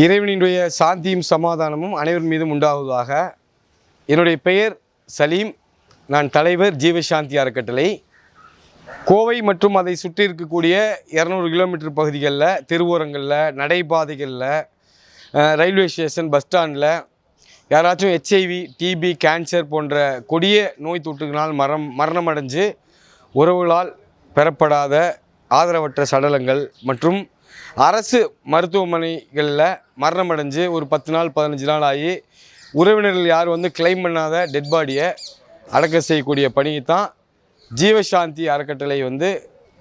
இறைவனினுடைய சாந்தியும் சமாதானமும் அனைவர் மீதும் உண்டாவதாக. என்னுடைய பெயர் சலீம். நான் தலைவர் ஜீவசாந்தி அறக்கட்டளை. கோவை மற்றும் அதை சுற்றி இருக்கக்கூடிய இரநூறு கிலோமீட்டர் பகுதிகளில் தெருவோரங்களில் நடைபாதைகளில் ரயில்வே ஸ்டேஷன் பஸ் ஸ்டாண்டில் யாராச்சும் ஹெச்ஐவி டிபி கேன்சர் போன்ற கொடிய நோய் தொற்றுகளால் மரம் மரணம் அடைஞ்சு உறவுகளால் பெறப்படாத ஆதரவற்ற சடலங்கள் மற்றும் அரசு மருத்துவமனைகளில் மரணம் அடைஞ்சு ஒரு பத்து நாள் பதினஞ்சு நாள் ஆகி உறவினர்கள் யாரும் வந்து கிளைம் பண்ணாத டெட் பாடியை அடக்கம் செய்யக்கூடிய பணியை தான் ஜீவசாந்தி அறக்கட்டளை வந்து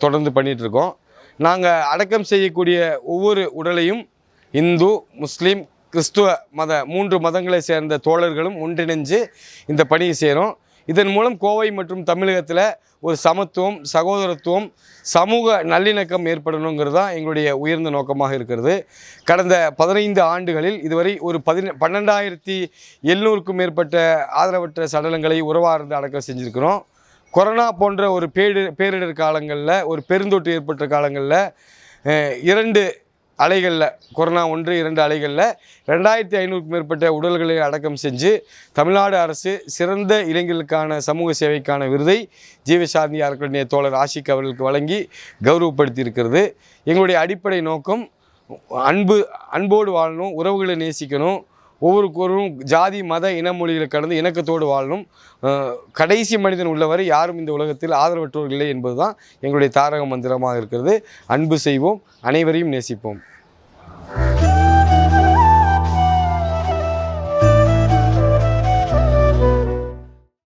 தொடர்ந்து பண்ணிகிட்ருக்கோம் இருக்கோம். நாங்கள் அடக்கம் செய்யக்கூடிய ஒவ்வொரு உடலையும் இந்து முஸ்லீம் கிறிஸ்துவ மத மூன்று மதங்களை சேர்ந்த தோழர்களும் ஒன்றிணைஞ்சு இந்த பணியை செய்கிறோம் இதன் மூலம் கோவை மற்றும் தமிழகத்தில் ஒரு சமத்துவம் சகோதரத்துவம் சமூக நல்லிணக்கம் ஏற்படணுங்கிறது தான் எங்களுடைய உயர்ந்த நோக்கமாக இருக்கிறது. கடந்த பதினைந்து ஆண்டுகளில் இதுவரை ஒரு பதின பன்னெண்டாயிரத்தி எழுநூறுக்கும் மேற்பட்ட ஆதரவற்ற சடலங்களை உறவார்ந்து அடக்கம் செஞ்சுருக்கிறோம். கொரோனா போன்ற ஒரு பேடு பேரிடர் காலங்களில் ஒரு பெருந்தொற்று ஏற்பட்ட காலங்களில் இரண்டு அலைகளில் கொரோனா ஒன்று இரண்டு அலைகளில் ரெண்டாயிரத்தி ஐநூறுக்கும் மேற்பட்ட உடல்களை அடக்கம் செஞ்சு தமிழ்நாடு அரசு சிறந்த இளைஞர்களுக்கான சமூக சேவைக்கான விருதை ஜீவசாந்தி அறக்கட்டளை தோழர் ஆஷிக் அவர்களுக்கு வழங்கி கௌரவப்படுத்தி இருக்கிறது எங்களுடைய அடிப்படை நோக்கம் அன்பு அன்போடு வாழணும் உறவுகளை நேசிக்கணும் ஒவ்வொருக்கொருவரும் ஜாதி மத இன மொழிகளை கடந்து இணக்கத்தோடு வாழணும். கடைசி மனிதன் உள்ளவரை யாரும் இந்த உலகத்தில் ஆதரவற்றோர் இல்லை என்பதுதான் எங்களுடைய தாரக மந்திரமாக இருக்கிறது. அன்பு செய்வோம். அனைவரையும் நேசிப்போம்.